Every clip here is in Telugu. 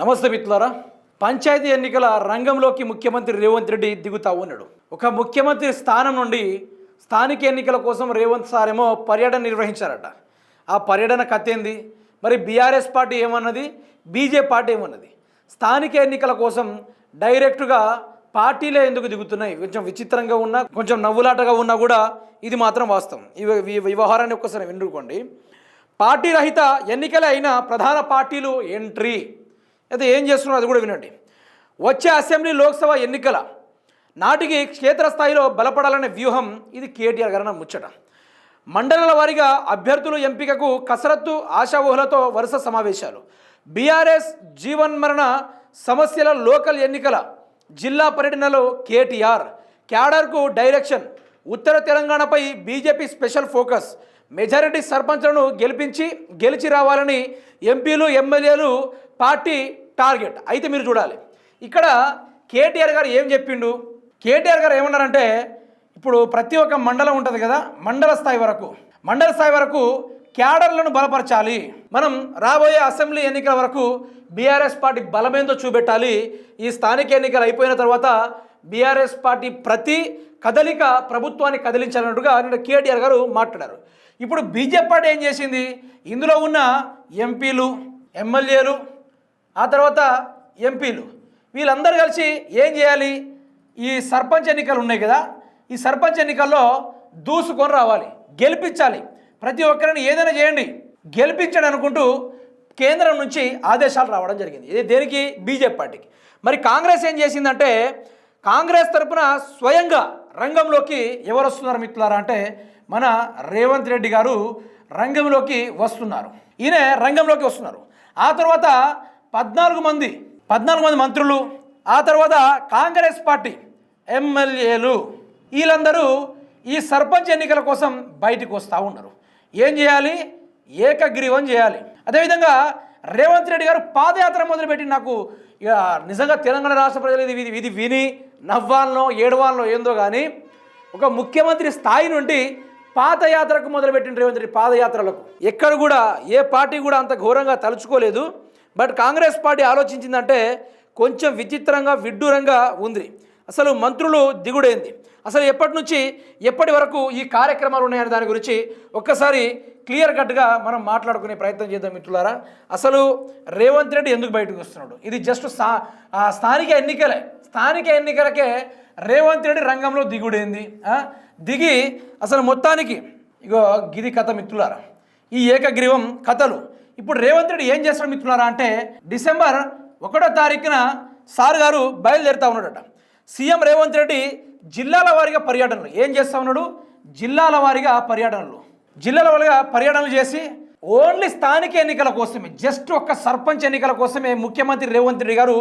నమస్తే మిత్రులారా. పంచాయతీ ఎన్నికల రంగంలోకి ముఖ్యమంత్రి రేవంత్ రెడ్డి దిగుతా ఉన్నాడు. ఒక ముఖ్యమంత్రి స్థానం నుండి స్థానిక ఎన్నికల కోసం రేవంత్ సారేమో పర్యటన నిర్వహించారట. ఆ పర్యటన కథ ఏంది మరి బీఆర్ఎస్ పార్టీ ఏమన్నది? బీజేపీ పార్టీ ఏమన్నది? స్థానిక ఎన్నికల కోసం డైరెక్ట్గా పార్టీలే ఎందుకు దిగుతున్నాయి? కొంచెం విచిత్రంగా ఉన్నా కొంచెం నవ్వులాటగా ఉన్నా కూడా ఇది మాత్రం వాస్తవం. ఇవి ఈ వ్యవహారాన్ని ఒక్కసారి వినుకోండి. పార్టీ రహిత ఎన్నికలే అయిన ప్రధాన పార్టీలు ఎంట్రీ. అయితే ఏం చేస్తున్నారు అది కూడా వినండి. వచ్చే అసెంబ్లీ లోక్సభ ఎన్నికల నాటికి క్షేత్రస్థాయిలో బలపడాలనే వ్యూహం ఇది కేటీఆర్ గారన్న ముచ్చట. మండలాల వారీగా అభ్యర్థుల ఎంపికకు కసరత్తు ఆశావోహులతో వరుస సమావేశాలు. బీఆర్ఎస్ జీవన్మరణ సమస్యల లోకల్ ఎన్నికల జిల్లా పర్యటనలో కేటీఆర్. క్యాడర్కు డైరెక్షన్. ఉత్తర తెలంగాణపై బీజేపీ స్పెషల్ ఫోకస్. మెజారిటీ సర్పంచ్లను గెలిపించి గెలిచి రావాలని ఎంపీలు ఎమ్మెల్యేలు పార్టీ టార్గెట్. అయితే మీరు చూడాలి. ఇక్కడ కేటీఆర్ గారు ఏం చెప్పిండు? కేటీఆర్ గారు ఏమన్నారంటే ఇప్పుడు ప్రతి ఒక్క మండలం ఉంటుంది కదా మండల స్థాయి వరకు. మండల స్థాయి వరకు క్యాడర్లను బలపరచాలి. మనం రాబోయే అసెంబ్లీ ఎన్నికల వరకు బీఆర్ఎస్ పార్టీ బలమేందో చూపెట్టాలి. ఈ స్థానిక ఎన్నికలు అయిపోయిన తర్వాత బీఆర్ఎస్ పార్టీ ప్రతి కదలిక ప్రభుత్వాన్ని కదిలించాలన్నట్టుగా నిన్న కేటీఆర్ గారు మాట్లాడారు. ఇప్పుడు బీజేపీ పార్టీ ఏం చేసింది? ఇందులో ఉన్న ఎంపీలు ఎమ్మెల్యేలు ఆ తర్వాత ఎంపీలు. వీళ్ళందరూ కలిసి ఏం చేయాలి? ఈ సర్పంచ్ ఎన్నికలు ఉన్నాయి కదా ఈ సర్పంచ్ ఎన్నికల్లో దూసుకొని రావాలి గెలిపించాలి. ప్రతి ఒక్కరిని ఏదైనా చేయండి గెలిపించండి అనుకుంటూ కేంద్రం నుంచి ఆదేశాలు రావడం జరిగింది. ఇది దేనికి? బీజేపీ పార్టీకి. మరి కాంగ్రెస్ ఏం చేసిందంటే కాంగ్రెస్ తరపున స్వయంగా రంగంలోకి ఎవరు వస్తున్నారు మిత్రులారా అంటే మన రేవంత్ రెడ్డి గారు రంగంలోకి వస్తున్నారు. ఈయన రంగంలోకి వస్తున్నారు. ఆ తర్వాత పద్నాలుగు మంది పద్నాలుగు మంది మంత్రులు ఆ తర్వాత కాంగ్రెస్ పార్టీ ఎమ్మెల్యేలు. వీళ్ళందరూ ఈ సర్పంచ్ ఎన్నికల కోసం బయటకు వస్తూ ఉన్నారు. ఏం చేయాలి? ఏకగ్రీవం చేయాలి. అదేవిధంగా రేవంత్ రెడ్డి గారు పాదయాత్ర మొదలుపెట్టి నాకు ఇక నిజంగా తెలంగాణ రాష్ట్ర ప్రజలు ఇది ఇది ఇది విని నవ్వాలనో ఏడవాలనో ఏందో కానీ ఒక ముఖ్యమంత్రి స్థాయి నుండి పాదయాత్రకు మొదలుపెట్టిన రేవంత్ రెడ్డి పాదయాత్రలకు ఎక్కడ కూడా ఏ పార్టీ కూడా అంత ఘోరంగా తలుచుకోలేదు. బట్ కాంగ్రెస్ పార్టీ ఆలోచించిందంటే కొంచెం విచిత్రంగా విడ్డూరంగా ఉంది. అసలు మంత్రులు దిగుడైంది. అసలు ఎప్పటి నుంచి ఎప్పటి వరకు ఈ కార్యక్రమాలు ఉన్నాయనే దాని గురించి ఒక్కసారి క్లియర్ కట్గా మనం మాట్లాడుకునే ప్రయత్నం చేద్దాం మిత్రులారా. అసలు రేవంత్ రెడ్డి ఎందుకు బయటకు వస్తున్నాడు? ఇది జస్ట్ స్థా స్థానిక ఎన్నికలే. స్థానిక ఎన్నికలకే రేవంత్ రెడ్డి రంగంలో దిగుడైంది. దిగి అసలు మొత్తానికి ఇగో గిది కథ మిత్రులారా. ఈ ఏకగ్రీవం కథలు ఇప్పుడు రేవంత్ రెడ్డి ఏం చేస్తాడు మిత్రులారా అంటే డిసెంబర్ ఒకటో తారీఖున సార్ గారు బయలుదేరుతా ఉన్నాడట. సీఎం రేవంత్ రెడ్డి జిల్లాల వారీగా పర్యటనలు. ఏం చేస్తా ఉన్నాడు? జిల్లాల వారీగా పర్యటనలు. జిల్లాల వారీగా పర్యటనలు చేసి ఓన్లీ స్థానిక ఎన్నికల కోసమే జస్ట్ ఒక్క సర్పంచ్ ఎన్నికల కోసమే ముఖ్యమంత్రి రేవంత్ రెడ్డి గారు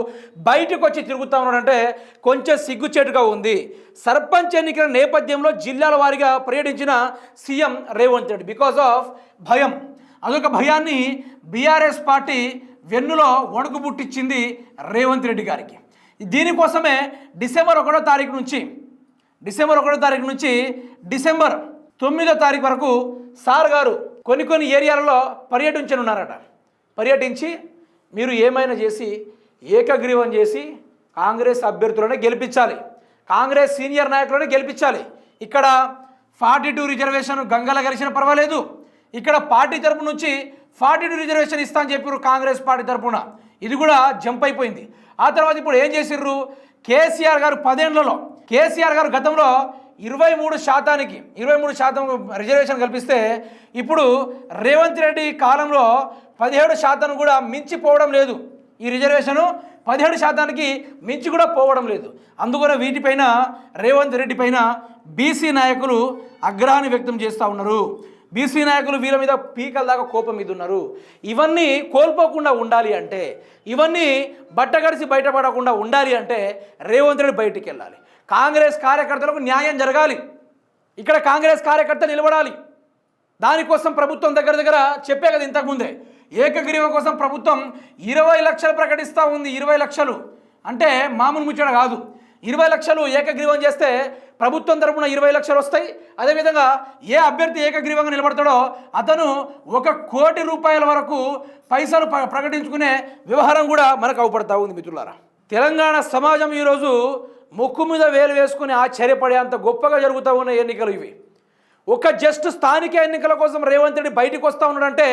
బయటకు వచ్చి తిరుగుతా ఉన్నాడంటే కొంచెం సిగ్గుచేటుగా ఉంది. సర్పంచ్ ఎన్నికల నేపథ్యంలో జిల్లాల వారీగా పర్యటించిన CM Revanth Reddy. Because of భయం. అదొక భయాన్ని బీఆర్ఎస్ పార్టీ వెన్నులో వణుకు పుట్టించింది రేవంత్ రెడ్డి గారికి. దీనికోసమే డిసెంబర్ ఒకటో తారీఖు నుంచి డిసెంబర్ ఒకటో తారీఖు నుంచి డిసెంబర్ తొమ్మిదో తారీఖు వరకు సార్ గారు కొన్ని కొన్ని ఏరియాలలో పర్యటించనున్నారట. పర్యటించి మీరు ఏమైనా చేసి ఏకగ్రీవం చేసి కాంగ్రెస్ అభ్యర్థులనే గెలిపించాలి. కాంగ్రెస్ సీనియర్ నాయకులనే గెలిపించాలి. ఇక్కడ ఫార్టీ టూ రిజర్వేషన్ గంగల గెలిచిన పర్వాలేదు. ఇక్కడ పార్టీ తరపు నుంచి ఫార్టీ టూ రిజర్వేషన్ ఇస్తా అని చెప్పారు కాంగ్రెస్ పార్టీ తరపున. ఇది కూడా జంప్ అయిపోయింది. ఆ తర్వాత ఇప్పుడు ఏం చేసిర్రు? కేసీఆర్ గారు పదేళ్ళలో కేసీఆర్ గారు గతంలో ఇరవై మూడు శాతానికి ఇరవై మూడు శాతం రిజర్వేషన్ కల్పిస్తే ఇప్పుడు రేవంత్ రెడ్డి కాలంలో పదిహేడు శాతం కూడా మించిపోవడం లేదు. ఈ రిజర్వేషను పదిహేడు శాతానికి మించి కూడా పోవడం లేదు. అందుకనే వీటిపైన రేవంత్ రెడ్డి పైన బీసీ నాయకులు అగ్రహాన్ని వ్యక్తం చేస్తూ ఉన్నారు. బీసీ నాయకులు వీళ్ళ మీద పీకల దాకా కోపం మీద ఉన్నారు. ఇవన్నీ కోల్పోకుండా ఉండాలి అంటే ఇవన్నీ బట్టగడిసి బయటపడకుండా ఉండాలి అంటే రేవంత్ రెడ్డి బయటికి వెళ్ళాలి కాంగ్రెస్ కార్యకర్తలకు న్యాయం జరగాలి. ఇక్కడ కాంగ్రెస్ కార్యకర్త నిలబడాలి. దానికోసం ప్రభుత్వం దగ్గర దగ్గర చెప్పే కదా ఇంతకుముందే ఏకగ్రీవం కోసం ప్రభుత్వం ఇరవై లక్షలు ప్రకటిస్తూ ఉంది ఇరవై లక్షలు. అంటే మామూలు ముచ్చట కాదు. ఇరవై లక్షలు ఏకగ్రీవం చేస్తే ప్రభుత్వం తరపున ఇరవై లక్షలు వస్తాయి. అదేవిధంగా ఏ అభ్యర్థి ఏకగ్రీవంగా నిలబడతాడో అతను ఒక కోటి రూపాయల వరకు పైసలు ప్రకటించుకునే వ్యవహారం కూడా మనకు అవపడతా ఉంది మిత్రులారా. తెలంగాణ సమాజం ఈరోజు ముక్కు మీద వేలు వేసుకుని ఆశ్చర్యపడే అంత గొప్పగా జరుగుతూ ఉన్న ఎన్నికలు ఇవి. ఒక జస్ట్ స్థానిక ఎన్నికల కోసం రేవంత్ రెడ్డి బయటకు వస్తూ ఉన్నాడంటే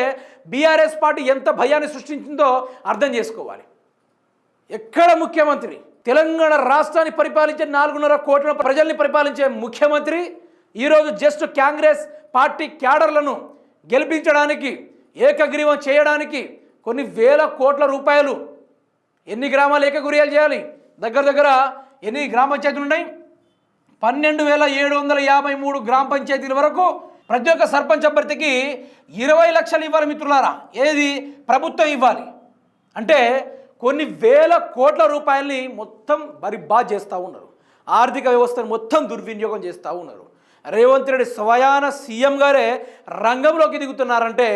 బీఆర్ఎస్ పార్టీ ఎంత భయాన్ని సృష్టించిందో అర్థం చేసుకోవాలి. ఎక్కడ ముఖ్యమంత్రి? తెలంగాణ రాష్ట్రాన్ని పరిపాలించే నాలుగున్నర కోట్ల ప్రజల్ని పరిపాలించే ముఖ్యమంత్రి ఈరోజు జస్ట్ కాంగ్రెస్ పార్టీ క్యాడర్లను గెలిపించడానికి ఏకగ్రీవం చేయడానికి కొన్ని వేల కోట్ల రూపాయలు ఎన్ని గ్రామాలు ఏకగ్రీయాలు చేయాలి? దగ్గర దగ్గర ఎన్ని గ్రామ పంచాయతీలు ఉన్నాయి? పన్నెండు వేల ఏడు వందల యాభై మూడు గ్రామ పంచాయతీల వరకు ప్రతి ఒక్క సర్పంచ్ అభ్యర్థికి ఇరవై లక్షలు ఇవ్వాలి మిత్రులారా. ఏది? ప్రభుత్వం ఇవ్వాలి. అంటే కొన్ని వేల కోట్ల రూపాయల్ని మొత్తం బరిబా చేస్తూ ఉన్నారు. ఆర్థిక వ్యవస్థను మొత్తం దుర్వినియోగం చేస్తూ ఉన్నారు. రేవంత్ రెడ్డి స్వయాన సీఎం గారే రంగంలోకి దిగుతున్నారంటే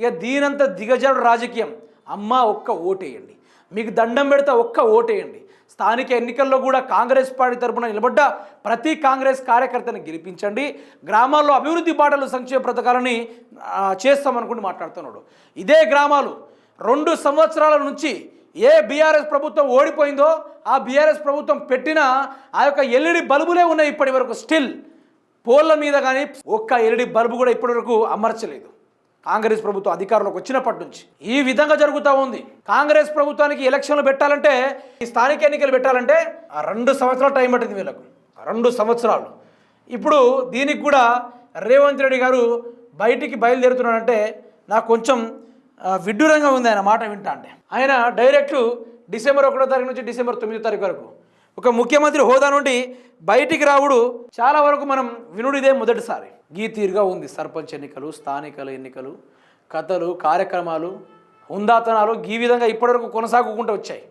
ఇక దీనంత దిగజాడు రాజకీయం. అమ్మ ఒక్క ఓటేయండి. మీకు దండం పెడితే ఒక్క ఓటేయండి. స్థానిక ఎన్నికల్లో కూడా కాంగ్రెస్ పార్టీ తరపున నిలబడ్డ ప్రతి కాంగ్రెస్ కార్యకర్తని గెలిపించండి. గ్రామాల్లో అభివృద్ధి పాటలు సంక్షేమ పథకాలని చేస్తామనుకుంటూ మాట్లాడుతున్నాడు. ఇదే గ్రామాలు రెండు సంవత్సరాల నుంచి ఏ బీఆర్ఎస్ ప్రభుత్వం ఓడిపోయిందో ఆ బీఆర్ఎస్ ప్రభుత్వం పెట్టిన ఆ యొక్క ఎల్ఈడి బల్బులే ఉన్నాయి ఇప్పటి వరకు. స్టిల్ పోల్ల మీద కానీ ఒక్క ఎల్ఈడి బల్బు కూడా ఇప్పటి వరకు అమర్చలేదు. కాంగ్రెస్ ప్రభుత్వం అధికారంలోకి వచ్చినప్పటి నుంచి. ఈ విధంగా జరుగుతూ ఉంది. కాంగ్రెస్ ప్రభుత్వానికి ఎలక్షన్లు పెట్టాలంటే ఈ స్థానిక ఎన్నికలు పెట్టాలంటే ఆ రెండు సంవత్సరాలు టైం పట్టింది వీళ్ళకు. రెండు సంవత్సరాలు. ఇప్పుడు దీనికి కూడా రేవంత్ రెడ్డి గారు బయటికి బయలుదేరుతున్నాడంటే నాకు కొంచెం విడ్డూరంగా ఉంది ఆయన మాట వింటా అంటే. ఆయన డైరెక్ట్ డిసెంబర్ ఒకటో తారీఖు నుంచి డిసెంబర్ తొమ్మిదో తారీఖు వరకు. ఒక ముఖ్యమంత్రి హోదా నుండి బయటికి రావుడు చాలా వరకు మనం వినుడిదే మొదటిసారి. గీ తీరుగా ఉంది సర్పంచ్ ఎన్నికలు స్థానికల ఎన్నికలు కథలు కార్యక్రమాలు హుందాతనాలు ఈ విధంగా ఇప్పటివరకు కొనసాగుకుంటూ వచ్చాయి.